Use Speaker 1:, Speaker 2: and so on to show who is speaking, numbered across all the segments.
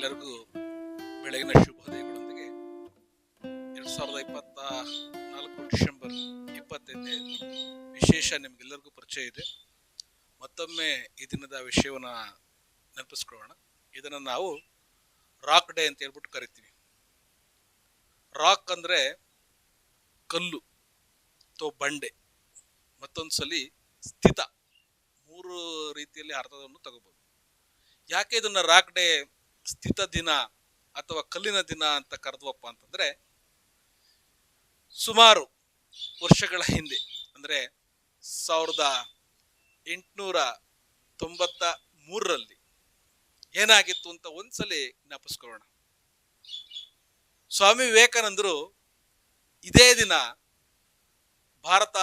Speaker 1: ಎಲ್ಲರಿಗೂ ಬೆಳಗಿನ ಶುಭೋದಯಗಳೊಂದಿಗೆ ಎರಡ್ ಸಾವಿರದ ಇಪ್ಪತ್ತ ನಾಲ್ಕು ಡಿಸೆಂಬರ್ ಇಪ್ಪತ್ತೈದನೇ ವಿಶೇಷ ನಿಮ್ಗೆಲ್ಲರಿಗೂ ಪರಿಚಯ ಇದೆ. ಮತ್ತೊಮ್ಮೆ ಈ ದಿನದ ವಿಷಯವನ್ನ ನೆನಪಿಸ್ಕೊಳ್ಳೋಣ. ಇದನ್ನು ನಾವು ರಾಕ್ ಡೇ ಅಂತ ಹೇಳ್ಬಿಟ್ಟು ಕರಿತೀವಿ. ರಾಕ್ ಅಂದ್ರೆ ಕಲ್ಲು, ಅಥವಾ ಬಂಡೆ, ಮತ್ತೊಂದು ಸಲಿ ಸ್ಥಿತ, ಮೂರು ರೀತಿಯಲ್ಲಿ ಅರ್ಥವನ್ನು ತಗೋಬಹುದು ಯಾಕೆ ಇದನ್ನ ರಾಕ್ ಡೇ ಸ್ಥಿತ ದಿನ ಅಥವಾ ಕಲ್ಲಿನ ದಿನ ಅಂತ ಕರೆದ್ವಪ್ಪ ಅಂತಂದ್ರೆ ಸುಮಾರು ವರ್ಷಗಳ ಹಿಂದೆ, ಅಂದ್ರೆ ಸಾವಿರದ ಎಂಟುನೂರ ತೊಂಬತ್ತ ಮೂರರಲ್ಲಿ ಏನಾಗಿತ್ತು ಅಂತ ಒಂದ್ಸಲಿ ಜ್ಞಾಪಿಸ್ಕೊಳ್ಳೋಣ. ಸ್ವಾಮಿ ವಿವೇಕಾನಂದರು ಇದೇ ದಿನ ಭಾರತ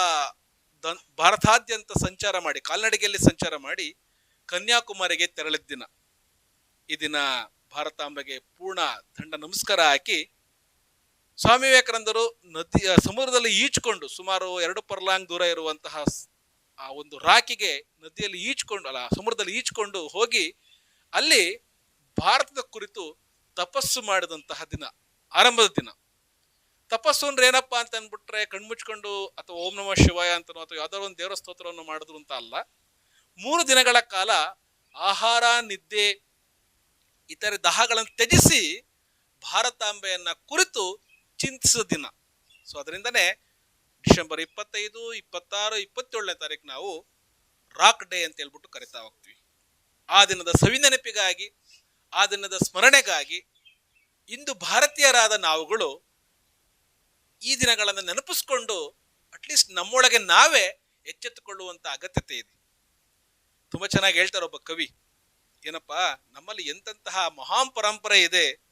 Speaker 1: ಭಾರತಾದ್ಯಂತ ಸಂಚಾರ ಮಾಡಿ, ಕಾಲ್ನಡಿಗೆಯಲ್ಲಿ ಸಂಚಾರ ಮಾಡಿ ಕನ್ಯಾಕುಮಾರಿಗೆ ತೆರಳಿದ ದಿನ. ಈ ದಿನ ಭಾರತಾಂಬೆಗೆ ಪೂರ್ಣ ದಂಡ ನಮಸ್ಕಾರ ಹಾಕಿ ಸ್ವಾಮಿ ವಿವೇಕಾನಂದರು ನದಿ ಸಮುದ್ರದಲ್ಲಿ ಈಜ್ಕೊಂಡು ಸುಮಾರು ಎರಡು ಪರ್ಲಾಂಗ್ ದೂರ ಇರುವಂತಹ ಆ, ಒಂದು ರಾಕಿಗೆ ನದಿಯಲ್ಲಿ ಈಜ್ಕೊಂಡು, ಅಲ್ಲ, ಸಮುದ್ರದಲ್ಲಿ ಈಜ್ಕೊಂಡು ಹೋಗಿ ಅಲ್ಲಿ ಭಾರತದ ಕುರಿತು ತಪಸ್ಸು ಮಾಡಿದಂತಹ ದಿನ, ಆರಂಭದ ದಿನ. ತಪಸ್ಸು ಅಂದ್ರೆ ಏನಪ್ಪ ಅಂತ ಅಂದ್ಬಿಟ್ರೆ ಕಣ್ಮುಚ್ಕೊಂಡು ಅಥವಾ ಓಂ ನಮ ಶಿವಾಯ ಅಂತನೋ ಅಥವಾ ಯಾವ್ದಾದ್ರು ಒಂದು ದೇವರ ಸ್ತೋತ್ರವನ್ನು ಮಾಡಿದ್ರು ಅಂತ ಅಲ್ಲ, ಮೂರು ದಿನಗಳ ಕಾಲ ಆಹಾರ, ನಿದ್ದೆ ಇತರೆ ದಹಗಳನ್ನು ತ್ಯಜಿಸಿ ಭಾರತಾಂಬೆಯನ್ನ ಕುರಿತು ಚಿಂತಿಸಿದ ದಿನ. ಸೊ ಅದರಿಂದನೇ ಡಿಸೆಂಬರ್ ಇಪ್ಪತ್ತೈದು, ಇಪ್ಪತ್ತಾರು, ಇಪ್ಪತ್ತೇಳನೇ ತಾರೀಕು ನಾವು ರಾಕ್ ಡೇ ಅಂತ ಹೇಳ್ಬಿಟ್ಟು ಕರಿತಾ ಹೋಗ್ತೀವಿ. ಆ ದಿನದ ಸವಿನೆನಪಿಗಾಗಿ, ಆ ದಿನದ ಸ್ಮರಣೆಗಾಗಿ ಇಂದು ಭಾರತೀಯರಾದ ನಾವುಗಳು ಈ ದಿನಗಳನ್ನು ನೆನಪಿಸ್ಕೊಂಡು ಅಟ್ಲೀಸ್ಟ್ ನಮ್ಮೊಳಗೆ ನಾವೇ ಎಚ್ಚೆತ್ತುಕೊಳ್ಳುವಂಥ ಅಗತ್ಯತೆ ಇದೆ. ತುಂಬ ಚೆನ್ನಾಗಿ ಹೇಳ್ತಾರೆ ಒಬ್ಬ ಕವಿ. ಏನಪ್ಪಾ, ನಮ್ಮಲ್ಲಿ ಎಂತೆಂತಹ ಮಹಾನ್ ಪರಂಪರೆ ಇದೆ.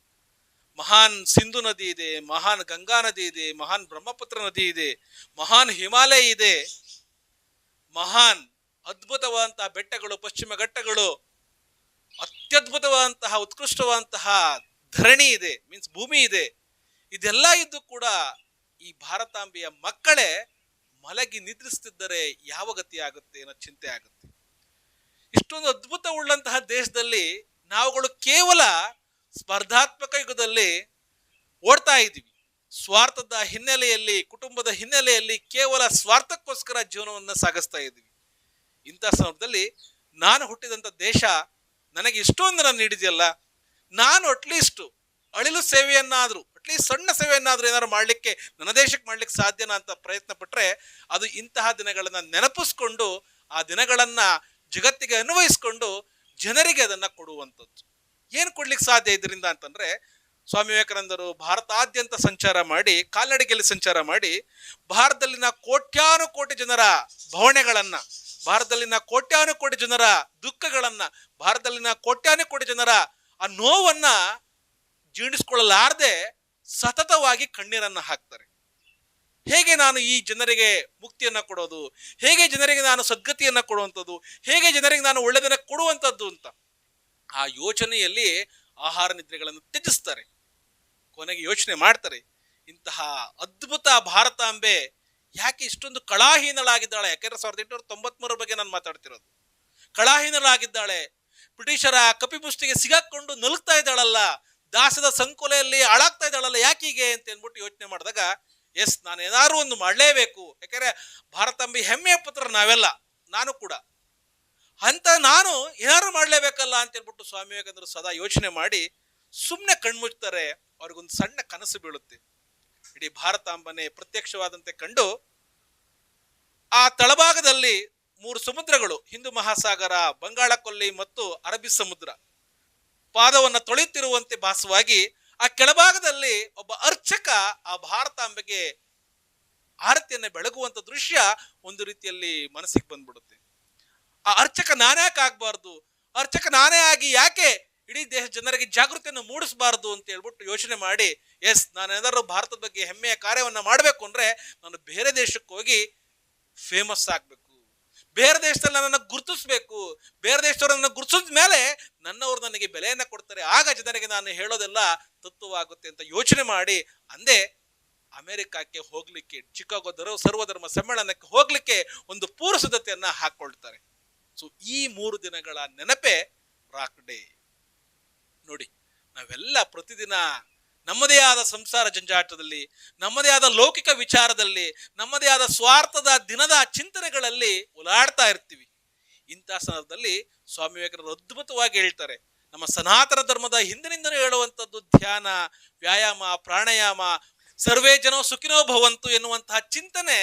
Speaker 1: ಮಹಾನ್ ಸಿಂಧು ನದಿ ಇದೆ, ಮಹಾನ್ ಗಂಗಾ ನದಿ ಇದೆ, ಮಹಾನ್ ಬ್ರಹ್ಮಪುತ್ರ ನದಿ ಇದೆ, ಮಹಾನ್ ಹಿಮಾಲಯ ಇದೆ. ಮಹಾನ್ ಅದ್ಭುತವಾದಂತಹ ಬೆಟ್ಟಗಳು, ಪಶ್ಚಿಮ ಘಟ್ಟಗಳು, ಅತ್ಯದ್ಭುತವಾದಂತಹ, ಉತ್ಕೃಷ್ಟವಾದಂತಹ ಧರಣಿ ಇದೆ ಮೀನ್ಸ್ ಭೂಮಿ ಇದೆ. ಇದೆಲ್ಲ ಇದ್ದು ಕೂಡ ಈ ಭಾರತಾಂಬೆಯ ಮಕ್ಕಳೇ ಮಲಗಿ ನಿದ್ರಿಸ್ತಿದ್ದರೆ ಯಾವ ಗತಿ ಆಗುತ್ತೆ ಅನ್ನೋ ಚಿಂತೆ ಆಗುತ್ತೆ. ಇಷ್ಟೊಂದು ಅದ್ಭುತ ಉಳ್ಳಂತಹ ದೇಶದಲ್ಲಿ ನಾವುಗಳು ಕೇವಲ ಸ್ಪರ್ಧಾತ್ಮಕ ಯುಗದಲ್ಲಿ ಓಡ್ತಾ ಇದ್ದೀವಿ. ಸ್ವಾರ್ಥದ ಹಿನ್ನೆಲೆಯಲ್ಲಿ, ಕುಟುಂಬದ ಹಿನ್ನೆಲೆಯಲ್ಲಿ ಕೇವಲ ಸ್ವಾರ್ಥಕ್ಕೋಸ್ಕರ ಜೀವನವನ್ನು ಸಾಗಿಸ್ತಾ ಇದ್ದೀವಿ. ಇಂಥ ಸಂದರ್ಭದಲ್ಲಿ ನಾನು ಹುಟ್ಟಿದಂಥ ದೇಶ ನನಗೆ ಇಷ್ಟೊಂದು ನೀಡಿದೆಯಲ್ಲ, ನಾನು ಅಟ್ಲೀಸ್ಟ್ ಅಳಿಲು ಸೇವೆಯನ್ನಾದರೂ ಅಟ್ಲೀಸ್ಟ್ ಸಣ್ಣ ಸೇವೆಯನ್ನಾದರೂ ಏನಾದ್ರು ಮಾಡಲಿಕ್ಕೆ, ನನ್ನ ದೇಶಕ್ಕೆ ಮಾಡಲಿಕ್ಕೆ ಸಾಧ್ಯನಾ ಅಂತ ಪ್ರಯತ್ನ ಪಟ್ಟರೆ ಅದು ಇಂತಹ ದಿನಗಳನ್ನು ನೆನಪಿಸ್ಕೊಂಡು ಆ ದಿನಗಳನ್ನ ಜಗತ್ತಿಗೆ ಅನ್ವಯಿಸ್ಕೊಂಡು ಜನರಿಗೆ ಅದನ್ನ ಕೊಡುವಂಥದ್ದು. ಏನು ಕೊಡ್ಲಿಕ್ಕೆ ಸಾಧ್ಯ ಇದರಿಂದ ಅಂತಂದ್ರೆ, ಸ್ವಾಮಿ ವಿವೇಕಾನಂದರು ಭಾರತಾದ್ಯಂತ ಸಂಚಾರ ಮಾಡಿ, ಕಾಲ್ನಡಿಗೆಯಲ್ಲಿ ಸಂಚಾರ ಮಾಡಿ, ಭಾರತದಲ್ಲಿನ ಕೋಟ್ಯಾನು ಕೋಟಿ ಜನರ ಭಾವನೆಗಳನ್ನ, ಭಾರತದಲ್ಲಿನ ಕೋಟ್ಯಾನು ಕೋಟಿ ಜನರ ದುಃಖಗಳನ್ನ, ಭಾರತದಲ್ಲಿನ ಕೋಟ್ಯಾನು ಕೋಟಿ ಜನರ ಆ ನೋವನ್ನ ಜೀರ್ಣಿಸ್ಕೊಳ್ಳಲಾರದೆ ಸತತವಾಗಿ ಕಣ್ಣೀರನ್ನ ಹಾಕ್ತಾರೆ. ಹೇಗೆ ನಾನು ಈ ಜನರಿಗೆ ಮುಕ್ತಿಯನ್ನು ಕೊಡೋದು? ಹೇಗೆ ಜನರಿಗೆ ನಾನು ಸದ್ಗತಿಯನ್ನು ಕೊಡುವಂಥದ್ದು? ಹೇಗೆ ಜನರಿಗೆ ನಾನು ಒಳ್ಳೆಯದನ್ನು ಕೊಡುವಂಥದ್ದು ಅಂತ? ಆ ಯೋಚನೆಯಲ್ಲಿ ಆಹಾರ ನಿದ್ರೆಗಳನ್ನು ತ್ಯಜಿಸ್ತಾರೆ. ಕೊನೆಗೆ ಯೋಚನೆ ಮಾಡ್ತಾರೆ, ಇಂತಹ ಅದ್ಭುತ ಭಾರತಾಂಬೆ ಯಾಕೆ ಇಷ್ಟೊಂದು ಕಳಾಹೀನಳಾಗಿದ್ದಾಳೆ? ಯಾಕೆಂದ್ರೆ ಸಾವಿರದ ಎಂಟುನೂರ ತೊಂಬತ್ಮೂರ ಬಗ್ಗೆ ನಾನು ಮಾತಾಡ್ತಿರೋದು. ಕಳಾಹೀನಳಾಗಿದ್ದಾಳೆ. ಬ್ರಿಟಿಷರ ಕಪಿಪುಷ್ಟಿಗೆ ಸಿಗಾಕೊಂಡು ನಲುಗ್ತಾ ಇದ್ದಾಳಲ್ಲ. ದಾಸದ ಸಂಕೋಲೆಯಲ್ಲಿ ಹಾಳಾಗ್ತಾ ಇದ್ದಾಳಲ್ಲ, ಯಾಕೀಗೆ ಅಂತ ಅಂದ್ಬಿಟ್ಟು ಯೋಚನೆ ಮಾಡಿದಾಗ ಎಸ್ ನಾನು ಏನಾದರೂ ಒಂದು ಮಾಡಲೇಬೇಕು. ಯಾಕಂದ್ರೆ ಭಾರತಾಂಬಿ ಹೆಮ್ಮೆಯ ಪುತ್ರ ನಾವೆಲ್ಲ, ನಾನು ಕೂಡ. ಅಂತ ನಾನು ಏನಾದ್ರು ಮಾಡಲೇಬೇಕಲ್ಲ ಅಂತ ಹೇಳ್ಬಿಟ್ಟು ಸ್ವಾಮಿ ವಿವೇಕಾನಂದರು ಸದಾ ಯೋಚನೆ ಮಾಡಿ ಸುಮ್ಮನೆ ಕಣ್ಮುಚ್ತಾರೆ ಅವ್ರಿಗೊಂದು ಸಣ್ಣ ಕನಸು ಬೀಳುತ್ತೆ. ಇಡೀ ಭಾರತಾಂಬನೆ ಪ್ರತ್ಯಕ್ಷವಾದಂತೆ ಕಂಡು ಆ ತಳಭಾಗದಲ್ಲಿ ಮೂರು ಸಮುದ್ರಗಳು, ಹಿಂದೂ ಮಹಾಸಾಗರ ಬಂಗಾಳ ಕೊಲ್ಲಿ ಮತ್ತು ಅರಬ್ಬಿ ಸಮುದ್ರ. ಪಾದವನ್ನು ತೊಳೆಯುತ್ತಿರುವಂತೆ ಭಾಸವಾಗಿ ಆ ಕೆಳಭಾಗದಲ್ಲಿ ಒಬ್ಬ ಅರ್ಚಕ ಆ ಭಾರತಾಂಬೆಗೆ ಆರತಿಯನ್ನು ಬೆಳಗುವಂತ ದೃಶ್ಯ ಒಂದು ರೀತಿಯಲ್ಲಿ ಮನಸ್ಸಿಗೆ ಬಂದ್ಬಿಡುತ್ತೆ. ಆ ಅರ್ಚಕ ನಾನ್ಯಾಕೆ ಆಗ್ಬಾರ್ದು? ಅರ್ಚಕ ನಾನೇ ಆಗಿ ಯಾಕೆ ಇಡೀ ದೇಶ ಜನರಿಗೆ ಜಾಗೃತಿಯನ್ನು ಮೂಡಿಸಬಾರದು ಅಂತ ಹೇಳ್ಬಿಟ್ಟು ಯೋಚನೆ ಮಾಡಿ, ಎಸ್, ನಾನು ಭಾರತದ ಬಗ್ಗೆ ಹೆಮ್ಮೆಯ ಕಾರ್ಯವನ್ನು ಮಾಡಬೇಕು ಅಂದ್ರೆ ನಾನು ಬೇರೆ ದೇಶಕ್ಕೆ ಹೋಗಿ ಫೇಮಸ್ ಆಗಬೇಕು. ಬೇರೆ ದೇಶದಲ್ಲಿ ನನ್ನನ್ನು ಗುರುತಿಸ್ಬೇಕು. ಬೇರೆ ದೇಶದವ್ರನ್ನ ಗುರುತಿಸಿದ ಮೇಲೆ ನನ್ನವರು ನನಗೆ ಬೆಲೆಯನ್ನ ಕೊಡ್ತಾರೆ. ಆಗ ಜನರಿಗೆ ನಾನು ಹೇಳೋದೆಲ್ಲ ತತ್ವವಾಗುತ್ತೆ ಅಂತ ಯೋಚನೆ ಮಾಡಿ ಅಂದೇ ಅಮೆರಿಕಕ್ಕೆ ಹೋಗ್ಲಿಕ್ಕೆ ಚಿಕಾಗೋ ದರ ಸರ್ವಧರ್ಮ ಸಮ್ಮೇಳನಕ್ಕೆ ಹೋಗ್ಲಿಕ್ಕೆ ಒಂದು ಪೂರ್ವ ಸಿದ್ಧತೆಯನ್ನ ಹಾಕೊಳ್ತಾರೆ. ಸೊ ಈ ಮೂರು ದಿನಗಳ ನೆನಪೆ ರಾಕ್ ಡೇ ನೋಡಿ, ನಾವೆಲ್ಲ ಪ್ರತಿದಿನ ನಮ್ಮದೇ ಆದ ಸಂಸಾರ ಜಂಜಾಟದಲ್ಲಿ, ನಮ್ಮದೇ ಆದ ಲೌಕಿಕ ವಿಚಾರದಲ್ಲಿ, ನಮ್ಮದೇ ಆದ ಸ್ವಾರ್ಥದ ದಿನದ ಚಿಂತನೆಗಳಲ್ಲಿ ಓಲಾಡ್ತಾ ಇರ್ತೀವಿ. ಇಂಥ ಸಂದರ್ಭದಲ್ಲಿ ಸ್ವಾಮಿ ವಿವೇಕಾನಂದರು ಅದ್ಭುತವಾಗಿ ಹೇಳ್ತಾರೆ. ನಮ್ಮ ಸನಾತನ ಧರ್ಮದ ಹಿಂದಿನಿಂದಲೂ ಹೇಳುವಂಥದ್ದು ಧ್ಯಾನ, ವ್ಯಾಯಾಮ, ಪ್ರಾಣಾಯಾಮ, ಸರ್ವೇ ಜನೋ ಸುಖಿನೋ ಭವಂತು ಎನ್ನುವಂತಹ ಚಿಂತನೆ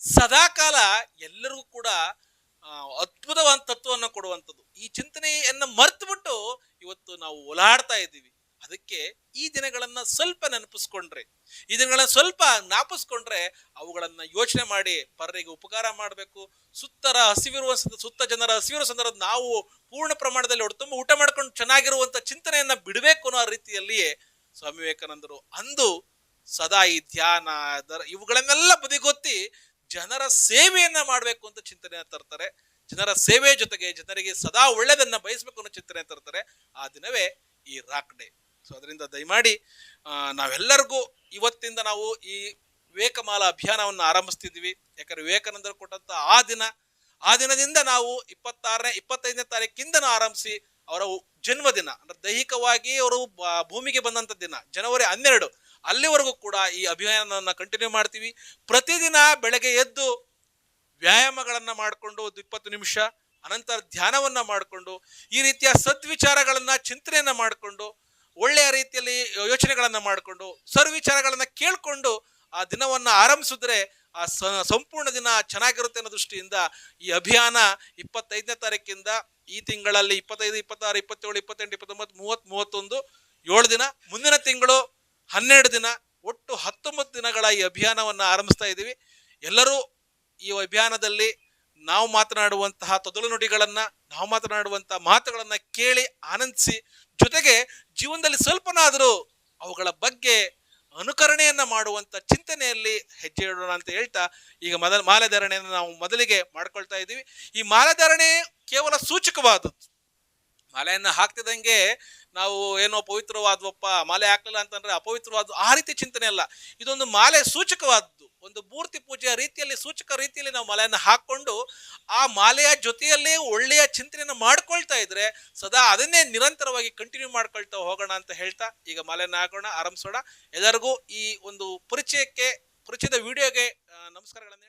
Speaker 1: ಸದಾಕಾಲ ಎಲ್ಲರಿಗೂ ಕೂಡ ಅದ್ಭುತವಾದ ತತ್ವವನ್ನು ಕೊಡುವಂಥದ್ದು. ಈ ಚಿಂತನೆಯನ್ನ ಮರ್ತು ಬಿಟ್ಟು ಇವತ್ತು ನಾವು ಓಲಾಡ್ತಾ ಇದ್ದೀವಿ. ಅದಕ್ಕೆ ಈ ದಿನಗಳನ್ನು ಸ್ವಲ್ಪ ನೆನಪಿಸ್ಕೊಂಡ್ರೆ ದಿನಗಳನ್ನ ಸ್ವಲ್ಪ ಜ್ಞಾಪಿಸ್ಕೊಂಡ್ರೆ ಅವುಗಳನ್ನು ಯೋಚನೆ ಮಾಡಿ ಪರರಿಗೆ ಉಪಕಾರ ಮಾಡಬೇಕು. ಸುತ್ತರ ಹಸಿವಿರುವ ಸುತ್ತ ಜನರ ಹಸಿವಿರುವ ಸಂದರ್ಭ ನಾವು ಪೂರ್ಣ ಪ್ರಮಾಣದಲ್ಲಿ ಹೊಡೆದು ತುಂಬ ಊಟ ಮಾಡ್ಕೊಂಡು ಚೆನ್ನಾಗಿರುವಂತ ಚಿಂತನೆಯನ್ನ ಬಿಡಬೇಕು ಅನ್ನೋ ರೀತಿಯಲ್ಲಿಯೇ ಸ್ವಾಮಿ ವಿವೇಕಾನಂದರು ಅಂದು ಸದಾ ಈ ಧ್ಯಾನ, ದರ- ಇವುಗಳನ್ನೆಲ್ಲ ಬದಿಗೊತ್ತಿ ಜನರ ಸೇವೆಯನ್ನ ಮಾಡಬೇಕು ಅಂತ ಚಿಂತನೆಯನ್ನ ತರ್ತಾರೆ. ಜನರ ಸೇವೆ ಜೊತೆಗೆ ಜನರಿಗೆ ಸದಾ ಒಳ್ಳೆಯದನ್ನ ಬಯಸಬೇಕು ಅನ್ನೋ ಚಿಂತನೆ ತರ್ತಾರೆ. ಆ ದಿನವೇ ಈ ರಾಕ್ ಡೇ. ಸೊ ಅದರಿಂದ ದಯಮಾಡಿ ನಾವೆಲ್ಲರಿಗೂ ಇವತ್ತಿಂದ ನಾವು ಈ ವಿವೇಕಮಾಲ ಅಭಿಯಾನವನ್ನು ಆರಂಭಿಸ್ತಿದ್ವಿ ಯಾಕಂದ್ರೆ ವಿವೇಕಾನಂದರು ಕೊಟ್ಟಂತ ಆ ದಿನ, ಆ ದಿನದಿಂದ ನಾವು ಇಪ್ಪತ್ತಾರನೇ, ಇಪ್ಪತ್ತೈದನೇ ತಾರೀಕಿಂದ ಆರಂಭಿಸಿ ಅವರ ಜನ್ಮದಿನ. ಅಂದ್ರೆ ದೈಹಿಕವಾಗಿ ಅವರು ಭೂಮಿಗೆ ಬಂದಂತ ದಿನ, ಜನವರಿ ಹನ್ನೆರಡು. ಅಲ್ಲಿವರೆಗೂ ಕೂಡ ಈ ಅಭಿಯಾನವನ್ನು ಕಂಟಿನ್ಯೂ ಮಾಡ್ತೀವಿ. ಪ್ರತಿದಿನ ಬೆಳಗ್ಗೆ ಎದ್ದು ವ್ಯಾಯಾಮಗಳನ್ನು ಮಾಡಿಕೊಂಡು ಒಂದು ಇಪ್ಪತ್ತು ನಿಮಿಷ, ಅನಂತರ ಧ್ಯಾನವನ್ನು ಮಾಡಿಕೊಂಡು, ಈ ರೀತಿಯ ಸದ್ವಿಚಾರಗಳನ್ನು ಚಿಂತನೆಯನ್ನು ಮಾಡಿಕೊಂಡು ಒಳ್ಳೆಯ ರೀತಿಯಲ್ಲಿ ಯೋಚನೆಗಳನ್ನು ಮಾಡಿಕೊಂಡು ಸರ್ವಿಚಾರಗಳನ್ನು ಕೇಳಿಕೊಂಡು ಆ ದಿನವನ್ನು ಆರಂಭಿಸಿದ್ರೆ ಆ ಸಂಪೂರ್ಣ ದಿನ ಚೆನ್ನಾಗಿರುತ್ತೆ ಅನ್ನೋ ದೃಷ್ಟಿಯಿಂದ ಈ ಅಭಿಯಾನ ಇಪ್ಪತ್ತೈದನೇ ತಾರೀಕಿಂದ ಈ ತಿಂಗಳಲ್ಲಿ ಇಪ್ಪತ್ತೈದು, ಇಪ್ಪತ್ತಾರು, ಇಪ್ಪತ್ತೇಳು, ಇಪ್ಪತ್ತೆಂಟು, ಇಪ್ಪತ್ತೊಂಬತ್ತು, ಮೂವತ್ತ್, ಮೂವತ್ತೊಂದು, ಏಳು ದಿನ, ಮುಂದಿನ ತಿಂಗಳು ಹನ್ನೆರಡು ದಿನ, ಒಟ್ಟು ಹತ್ತೊಂಬತ್ತು ದಿನಗಳ ಈ ಅಭಿಯಾನವನ್ನು ಆರಂಭಿಸ್ತಾ ಇದ್ದೀವಿ. ಎಲ್ಲರೂ ಈ ಅಭಿಯಾನದಲ್ಲಿ ನಾವು ಮಾತನಾಡುವಂತಹ ತೊದಲು ನುಡಿಗಳನ್ನು, ನಾವು ಮಾತನಾಡುವಂತಹ ಮಾತುಗಳನ್ನು ಕೇಳಿ ಆನಂದಿಸಿ ಜೊತೆಗೆ ಜೀವನದಲ್ಲಿ ಸ್ವಲ್ಪನಾದರೂ ಅವುಗಳ ಬಗ್ಗೆ ಅನುಕರಣೆಯನ್ನ ಮಾಡುವಂತ ಚಿಂತನೆಯಲ್ಲಿ ಹೆಜ್ಜೆ ಇಡೋಣ ಅಂತ ಹೇಳ್ತಾ ಈಗ ಮೊದಲ ಮಾಲೆಧಾರಣೆಯನ್ನು ನಾವು ಮೊದಲಿಗೆ ಮಾಡ್ಕೊಳ್ತಾ ಇದ್ದೀವಿ. ಈ ಮಾಲೆಧಾರಣೆ ಕೇವಲ ಸೂಚಕವಾದದ್ದು. ಮಾಲೆಯನ್ನು ಹಾಕ್ತಿದಂಗೆ ನಾವು ಏನೋ ಪವಿತ್ರವಾದವಪ್ಪ, ಮಾಲೆ ಹಾಕ್ಲಿಲ್ಲ ಅಂತಂದ್ರೆ ಅಪವಿತ್ರವಾದ ಆ ರೀತಿ ಚಿಂತನೆ ಅಲ್ಲ. ಇದೊಂದು ಮಾಲೆ ಸೂಚಕವಾದದ್ದು ಒಂದು ಮೂರ್ತಿ ಪೂಜೆಯ ರೀತಿಯಲ್ಲಿ ಸೂಚಕ ರೀತಿಯಲ್ಲಿ ನಾವು ಮಾಲೆಯನ್ನು ಹಾಕೊಂಡು ಆ ಮಾಲೆಯ ಜೊತೆಯಲ್ಲೇ ಒಳ್ಳೆಯ ಚಿಂತನೆಯನ್ನು ಮಾಡ್ಕೊಳ್ತಾ ಇದ್ರೆ ಸದಾ ಅದನ್ನೇ ನಿರಂತರವಾಗಿ ಕಂಟಿನ್ಯೂ ಮಾಡ್ಕೊಳ್ತಾ ಹೋಗೋಣ ಅಂತ ಹೇಳ್ತಾ ಈಗ ಮಾಲೆಯನ್ನು ಹಾಕೋಣ, ಆರಂಭಿಸೋಣ. ಎಲ್ಲರಿಗೂ ಈ ಒಂದು ಪರಿಚಯಕ್ಕೆ ಪರಿಚಯದ ವಿಡಿಯೋಗೆ ನಮಸ್ಕಾರಗಳನ್ನು